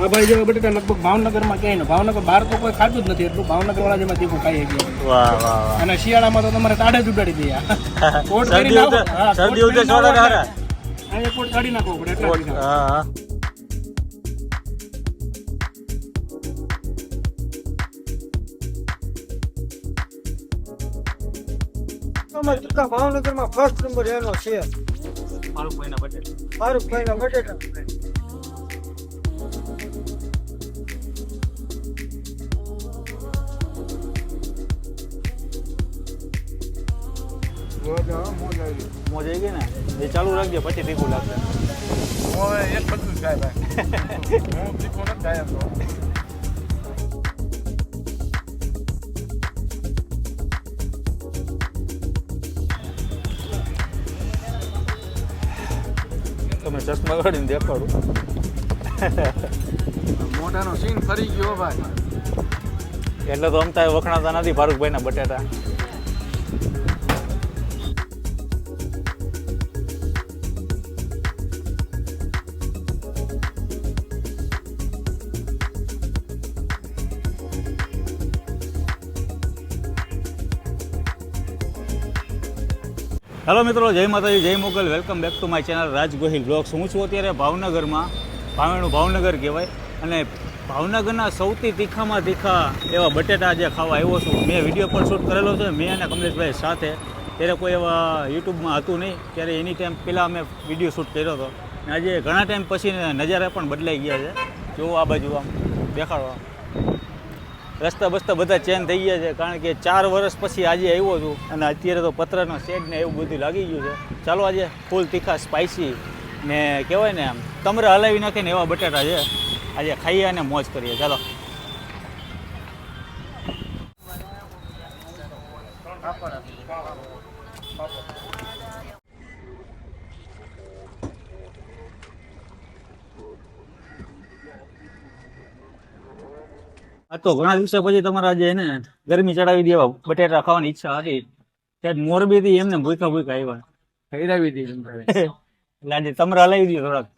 આ ભાઈ જેવા બટેટા લગભગ ભાવનગરમાં ક્યાંય ને ભાવનગર બહાર તો કોઈ ખાતું જ નથી એટલું. ભાવનગર વાળા જેમાં તીખું ખાઈ ગયા વાહ વાહ વાહ. અને શિયાળામાં તો તમારે તાડે જ ઉડાડી દે કોટ કરી શરદી કોટ ઉધે પહેરીને હારા અહીંયા કોટ કાઢી નાખવો પડે એટલા હા અમારે ભાવનગરમાં ફર્સ્ટ નંબર એનો છે. મારું કોઈના બટેટા. ફારૂકભાઈના બટેટા મોજ આવી ગઈ ને એ ચાલુ રાખજો પછી તીખું લાગશે. એક બધું જ ભાઈ. હું તીખું નથી ગાય એમ તો. તમે ચશ્મા કાઢીને દેખાડું. મોઢાનો સીન ફરી ગયો ભાઈ. એટલે તો અમતા વખણાતા નથી ફારૂકભાઈના બટેટા. હેલો મિત્રો, જય માતાજી, જય Mogal. Welcome back to my channel Raj Gohil blogs હું છું અત્યારે ભાવનગરમાં, ભાવેણું ભાવનગર કહેવાય. અને ભાવનગરના સૌથી તીખામાં તીખા એવા બટેટા જે ખાવા આવ્યો છું, મેં વીડિયો પણ શૂટ કરેલો છે. મેં અને કમલેશભાઈ સાથે. ત્યારે કોઈ એવા યુટ્યુબમાં હતું નહીં. ત્યારે એની ટાઈમ પહેલાં અમે વીડિયો શૂટ કર્યો હતો. અને આજે ઘણા ટાઈમ પછી નજારા પણ બદલાઈ ગયા છે. જો આ બાજુ આમ, દેખાડો આમ. રસ્તા બસ્તા બધા ચેન્જ થઈ ગયા છે, કારણ કે ચાર વર્ષ પછી આજે આવ્યો છું અને અત્યારે તો પતરાનો શેડ ને એવું બધું લાગી ગયું છે. ચાલો આજે ફૂલ તીખા સ્પાઇસી ને કહેવાય ને આમ, તમરે હલાવી નાખે ને એવા બટાટા છે. આજે ખાઈએ અને મોજ કરીએ. ચાલો. આ તો ઘણા દિવસો પછી તમારા જે એને ગરમી ચડાવી દેવા બટેટા ખાવાની ઈચ્છા હતી. ત્યારે મોરબી થી એમને ભૂખા ભૂખા આવ્યા. ખૈરાવી દીધી એટલે આજે તમરા હલાવી દો થોડાક.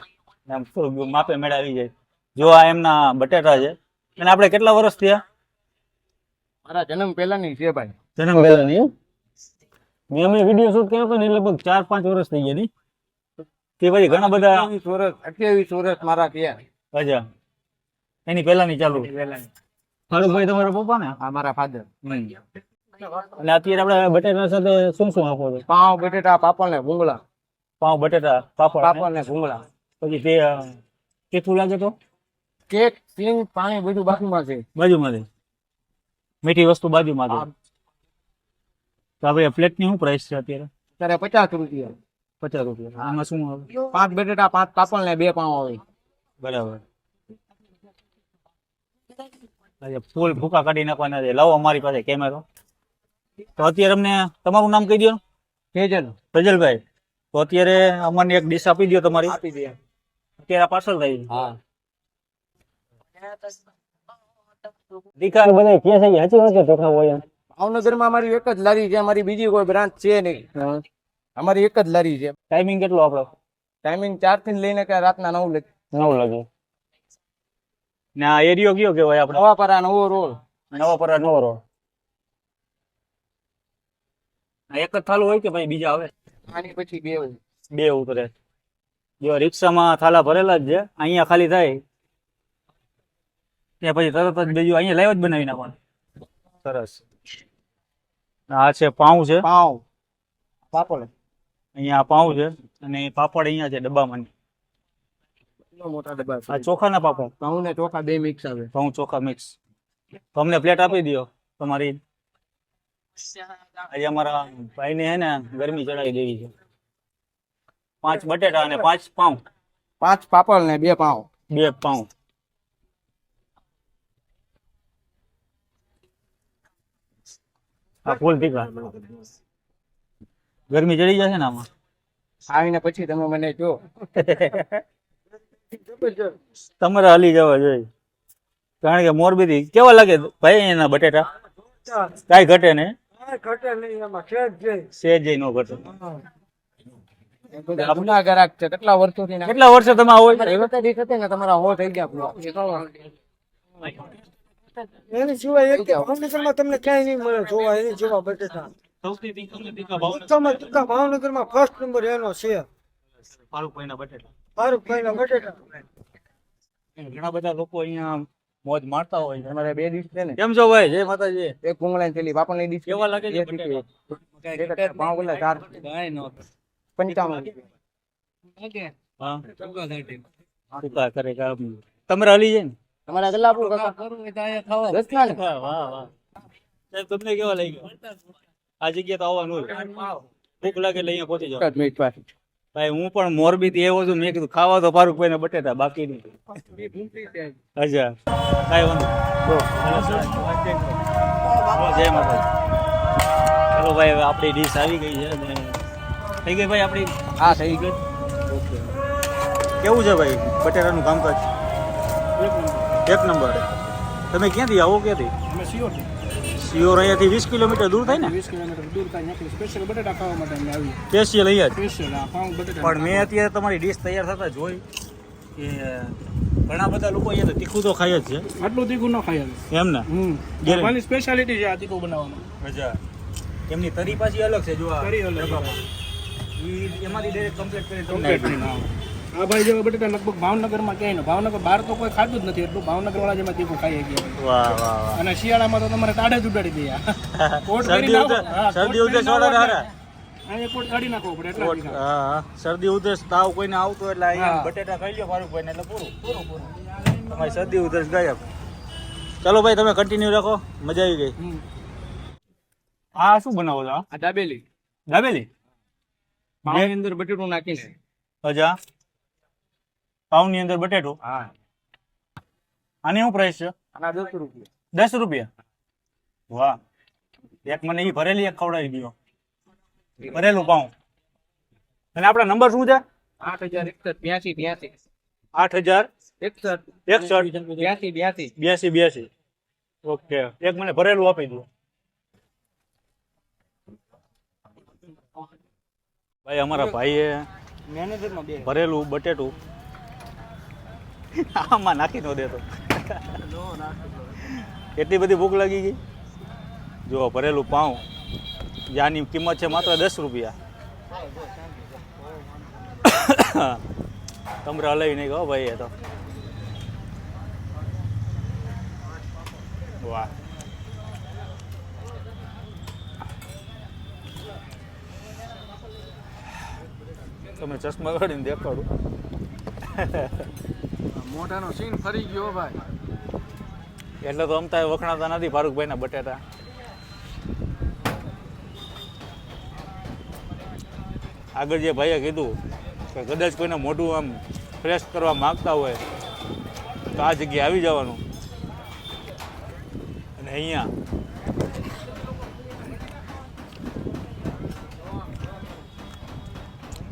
માપે મેળાવી જાય. જો આ એમના બટેટા છે. અને આપણે કેટલા વર્ષ થયા? મારા જન્મ પહેલાની છે ભાઈ. જન્મ પહેલાની મેં અમે વીડિયો શૂટ કર્યો હતો ને લગભગ ચાર પાંચ વર્ષ થઈ ગયા ની. તે પછી ઘણા બધા વર્ષ અઠ્યાવીસ વર્ષ મારા થયા. અચ્છા. એની પહેલાની ચાલુ. પહેલાની. ફારૂકભાઈ તમારા પપ્પા ને આ મારા ફાધર અને અત્યારે આપણે બટેટા સાથે શું શું આપો છો પાવ બટેટા પાપડ ને ભૂંગળા. પાઉં બટેટા પાપડ પાપડ ને ભૂંગળા. પછી તે કેટલું લાગે તો? કેક સિંગ પાણી બધું બાજુમાં છે. બાજુમાંથી મીઠી વસ્તુ બાજુમાંથી છે. તો આપણે પ્લેટની શું પ્રાઇસ છે અત્યારે? ત્યારે પચાસ રૂપિયા. પચાસ રૂપિયા. આમાં શું આવે? પાંચ બટેટા પાંચ પાપડ ને બે પાવ આવે. બરાબર. ફૂલ ભૂકા કાઢી નાખવાના છે. લાવો અમારી પાસે કેમેરો તો અત્યારે અમને તમારું નામ કહી દો ફેજલ. ફેજલભાઈ. તો અત્યારે અમને એક ડીશ આપી દો તમારી. આપી દે અત્યારે પાર્સલ થઈ હા. દીકરા બધા કે છે? હજી વાત છે ચોખા હોય ભાવનગરમાં અમારી એક જ લારી છે. અમારી બીજી કોઈ બ્રાન્ચ છે નહીં. અમારી એક જ લારી છે. ટાઈમિંગ કેટલો આપણો? ટાઈમિંગ ચારથી લઈને કે રાતના નવ લગી. નવ લાગે. ને આ એરિયો કયો કેવાય આપણે? નવાપરા નવો રોડ. નવાપરા નવો રોડ. એક જ થાલું હોય કે ભાઈ બીજા આવે? આની પછી બે બે ઉતરે. જો રિક્ષામાં થાલા ભરેલા જ છે અહીંયા ખાલી થાય. ત્યાં પછી તરત જ બીજું અહીંયા લાઈવ જ બનાવી નાખવાનું. સરસ. આ છે પાઉં છે. પાઉં. પાપડ. અહીંયા પાઉં છે અને પાપડ અહીંયા છે ડબ્બામાં. મોટા ડબ્બા આ ચોખાના પાપડ ઘઉં ને ચોખા બે મિક્સ આવે. ઘઉં ચોખા મિક્સ તો અમને પ્લેટ આપી દો તમારી આજે અમારા ભાઈને હે ને ગરમી ચડાવી દેવી છે. પાંચ બટેટા અને પાંચ પાઉં. પાંચ પાપડ ને બે પાઉં. બે પાઉં. આ ફૂલ ટીકા ગરમી ચડી જશે ને આમાં? આવીને પછી તમે મને જો તમારે હાલી જવા જોઈએ. કારણ કે મોરબી થી કેવા લાગે ભાઈ એના બટેટા? કાંઈ ઘટે ને ઘટે નહીં એમાં છે જઈ સેજ નો ઘટે. જૂના ગ્રાહક છે કેટલા વર્ષોથી કેટલા વર્ષે તમે આવો છો? તમારે એવો તો દીક હતી ને તમારા હો થઈ ગયા એની સિવાય એક ભાવનગરમાં તમને ક્યાંય નહીં મળે જોવા એની જેવા બટેટા. ભાવનગરમાં ફર્સ્ટ નંબર એનો છે. ફારૂકભાઈના બટેટા. બટેટા ઘણા બધા લોકો અહીંયા મોજ મારતા હોય અમારે બે દિવસ છે ને. કેમ છો ભાઈ? જય માતાજી. એક ભૂંગળાની થેલી બાપણ લઈ દીધી. કેવા લાગે છે એક ટીકી. એક જ ભાવ બોલે ચાર. પંચાવન હા. ટૂંકા કરે કા તમારે હલી જાય ને? તમારે આગળ આપવું કાકા? દસ ના ને? વાહ વાહ વાહ સાહેબ તમને કેવા લાગ્યો? આ જગ્યા તો આવવાનું હોય. ભૂખ લાગે લઈ અહીંયા પહોંચી જાવ એક મિનિટ પાછી. ભાઈ હું પણ મોરબી થી એવો છું. મેં કીધું ખાવા તો ફારૂકભાઈ ને બટેટા બાકી નહીં. અચ્છા કાંઈ વાંધો જય માતા ચલો ભાઈ હવે આપણી ડીશ આવી ગઈ છે થઈ ગઈ ભાઈ આપણી? હા થઈ ગઈ. ઓકે. કેવું છે ભાઈ બટેટાનું કામકાજ? એક નંબર. તમે ક્યાંથી આવો ક્યાંથી? સિયોર અહીંયાથી વીસ કિલોમીટર દૂર થાય ને? સ્પેશિયલ બટેટા ખાવા માટે અમે આવીએ. સ્પેશિયલ અહીંયા સ્પેશિયલ બટેટા પણ મેં અત્યારે તમારી ડીશ તૈયાર થતા જોઈ કે ઘણા બધા લોકો અહીંયા તો તીખું તો ખાય જ છે. આટલું તીખું ન ખાય. એમ ને? હમ. સ્પેશિયાલિટી છે આ તીખું બનાવવાનું. અચ્છા. એમની તરી પાછી અલગ છે જો આ તરી અલગ એમાંથી ડાયરેક્ટ કમ્પ્લીટ કરી કમ્પ્લીટ આવે. આ ભાઈ જેવા બટેટા લગભગ ભાવનગરમાં ક્યાંય ને. ભાવનગર બહાર તો કોઈ ખાતું જ નથી એટલું. ભાવનગર વાળા જેમાં તીખું ખાઈ ગયા વાહ વાહ વાહ. અને શિયાળામાં તો તમારે તાડે જ ઉડાડી દે કોટ. હા, શરદી ઉધરસ પહેરીને આવો વાળા એટલે હારા અહીંયા કોટ કાઢી નાખવો પડે એટલા કોટ- તીખા. હા હા. શરદી ઉધરસ તાવ કોઈને આવતો એટલે અહીંયા બટેટા ખાઈ લ્યો ફારૂકભાઈ એટલે પૂરું. પૂરું પૂરું તમારી શરદી ઉધરસ ગાયબ. ચાલો ભાઈ તમે કન્ટિન્યુ રાખો. મજા આવી ગઈ. આ શું બનાવો છો? આ દાબેલી. દાબેલી? અંદર બટેટું નાખીને. અજા પાઉની અંદર બટેટું. હા. આની શું પ્રાઇસ છે? આના દસ રૂપિયા. દસ રૂપિયા? વાહ. એક મને એ ભરેલી એક ખવડાવી દો ભરેલું પાઉં. અને આપણા નંબર શું છે? આઠ હજાર એકસઠ બ્યાસી બ્યાસી. આઠ હજાર એકસઠ. એકસઠ. બ્યાસી બ્યાસી. બ્યાસી બ્યાસી. ઓકે. એક મને ભરેલું આપી દો ભાઈ અમારા ભાઈએ ભરેલું બટેટું. આમાં નાખી ન દેતો. એટલી બધી ભૂખ લાગી ગઈ. જો, ભરેલું પાઉં. જ્યાંની કિંમત છે માત્ર દસ રૂપિયા. તમરે હલાવી નહીં કહો ભાઈ એ તો. વાહ. તમે ચશ્મા કાઢીને દેખાડું. મોઢાનો સીન ફરી ગયો ભાઈ. એટલે તો અમતા વખણાતા નથી ફારૂકભાઈના બટેટા. આગળ જે ભાઈએ કીધું કે કદાચ કોઈને મોઢું આમ ફ્રેશ કરવા માગતા હોય, તો આ જગ્યાએ આવી જવાનું. અને અહીંયા.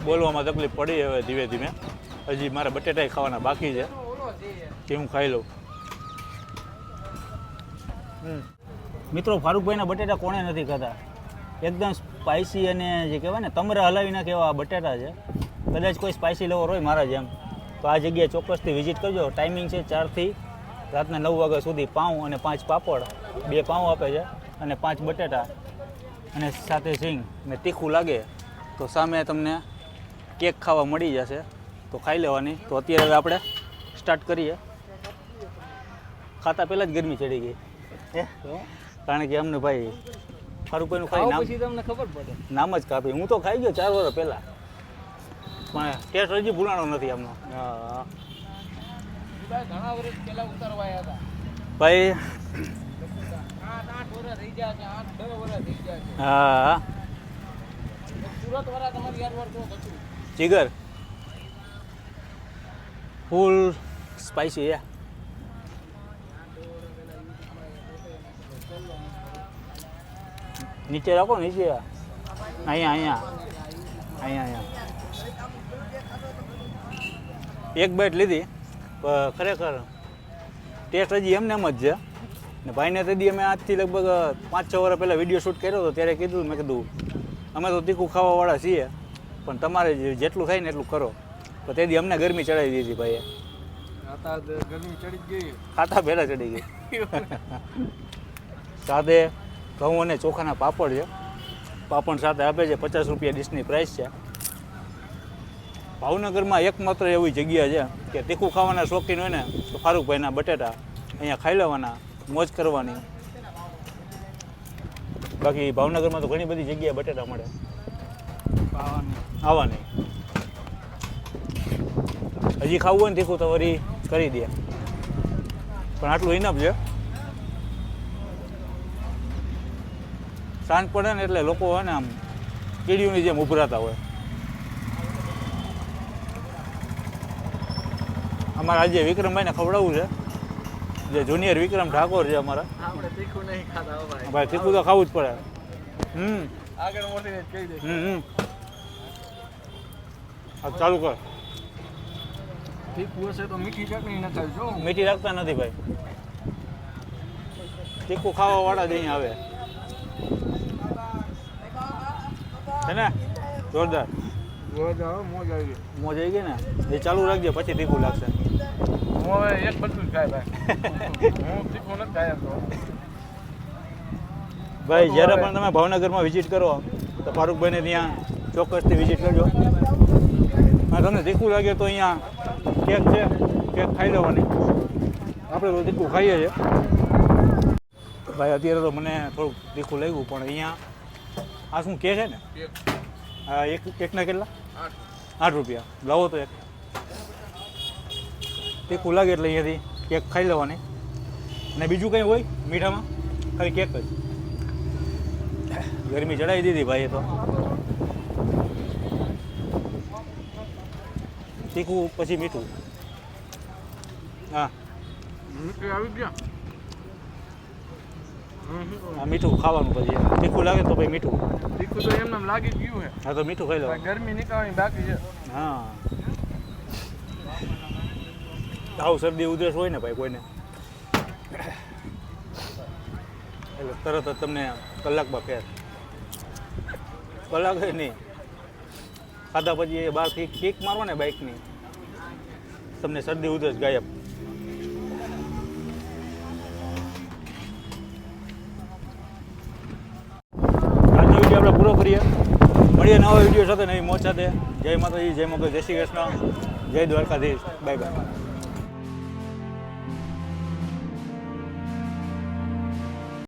બોલવામાં તકલીફ પડી હવે ધીમે ધીમે. હજી મારે બટેટા ખાવાના બાકી છે. તે હું ખાઈ લઉં. મિત્રો, ફારૂકભાઈના બટેટા કોણે નથી ખાતા એકદમ સ્પાઇસી અને જે કહેવાય ને, તમરા હલાવી નાખે એવા બટેટા છે. કદાચ કોઈ સ્પાઇસી લવર હોય મારા જેમ. તો આ જગ્યાએ ચોક્કસથી વિઝિટ કરજો. ટાઈમિંગ છે ચારથી રાતના નવ વાગ્યા સુધી પાઉં અને પાંચ પાપડ. બે પાઉં આપે છે અને પાંચ બટેટા. અને સાથે સિંગ ને તીખું લાગે તો સામે તમને કેક ખાવા મળી જશે. તો ખાઈ લેવાની. તો અત્યારે આપણે સ્ટાર્ટ કરીએ. ખાતા પહેલાં જ ગરમી ચડી ગઈ. કારણ કે અમને ભાઈ ફારૂકભાઈનું ખાઈ નામ તમને ખબર પડે. નામ જ કાપી. હું તો ખાઈ ગયો ચાર વર્ષ પહેલાં. પણ ટેસ્ટ હજી ભૂલાણો નથી આમનો હા. ભાઈ ઘણા વર્ષ પહેલા ઉતારવા હતા. ભાઈ હા. જીગર. ફૂલ સ્પાઇસી છે નીચે રાખો, નીચે. અહીંયા અહીંયા. અહીંયા અહીંયા. એક બાઇટ લીધી. ખરેખર ટેસ્ટ હજી એમને એમ જ છે. ને ભાઈને તેથી અમે આજથી લગભગ પાંચ છ વર્ષ પહેલાં વીડિયો શૂટ કર્યો હતો ત્યારે કીધું, મેં કીધું, અમે તો તીખું ખાવાવાળા છીએ, પણ તમારે જેટલું થાય ને એટલું કરો. તો તેથી અમને ગરમી ચડાવી દીધી ભાઈએ. ખાતા પહેલા ચડી ગઈ. સાથે ઘઉં અને ચોખાના પાપડ છે. પાપડ સાથે આપે છે પચાસ રૂપિયા ડીશની પ્રાઇસ છે. ભાવનગરમાં એકમાત્ર એવી જગ્યા છે કે તીખું ખાવાના શોખીન હોય ને તો ફારૂકભાઈના બટેટા અહીંયા ખાઈ લેવાના મોજ કરવાની. બાકી ભાવનગરમાં તો ઘણી બધી જગ્યાએ બટેટા મળે. આવવાની હજી ખાવું હોય ને તીખું તો વળી કરી દે. પણ આટલું ઇનફ છે. સાંજ પડે ને એટલે લોકો હોય ને આમ કીડીઓની જેમ ઉભરાતા હોય. અમારા આજે વિક્રમભાઈને ખવડાવવું છે. જે જુનિયર વિક્રમ ઠાકોર છે અમારા. ભાઈ. તીખું તો ખાવું જ પડે. હમ. આગળ હમ હમ. ચાલુ કર. તીખું હશે તો મીઠી ચટણી નખાવી જો. મીઠી રાખતા નથી ભાઈ. તીખું ખાવા વાળા જ અહીંયા આવે. છે ને? જોરદાર. મોજ આવી ગઈ મોજ આવી ગઈ ને? એ ચાલુ રાખજે પછી તીખું લાગશે. હું હવે એક બધું જ ખાય ભાઈ. હું તીખું નથી ખાય ભાઈ જ્યારે પણ તમે ભાવનગરમાં વિઝિટ કરો તો ફારૂકભાઈને ત્યાં ચોક્કસથી વિઝિટ કરજો. અને તમને તીખું લાગે તો અહીંયા કેક છે? કેક ખાઈ લેવાની? આપણે તો તીખું ખાઈએ છીએ. ભાઈ અત્યારે તો મને થોડુંક તીખું લાગ્યું પણ અહીંયા આ શું કે છે ને? આ એક એકના કેટલા? આઠ. રૂપિયા. લાવો તો એક. તીખું લાગે એટલે અહીંયાથી કેક ખાઈ લેવાની. અને બીજું કંઈ હોય મીઠામાં? ખાલી કેક જ. ગરમી ચડાવી દીધી ભાઈ એ તો. તીખું પછી મીઠું. હા. આવી ગયા? મીઠું ખાવાનું પછી. તીખું લાગે તો ભાઈ મીઠું. તીખું તો એમને લાગી ગયું ગયું હા તો મીઠું ખાઈ લો. ગરમી નીકળવાની બાકી છે. હા. તાવ શરદી ઉધરસ હોય ને ભાઈ કોઈને. એટલે તરત જ તમને કલાકમાં ફેર. કલાક નહીં. ખાધા પછી એ બહારથી કિક મારો ને બાઇકની તમને શરદી ઉધરસ ગાયબ. આજનો વીડિયો આપણે પૂરો કરીએ. મળીએ નવા વીડિયો સાથે નવી મોજ સાથે. જય માતાજી, જય મગર જય શ્રી કૃષ્ણ, જય દ્વારકાધીશ. Bye bye.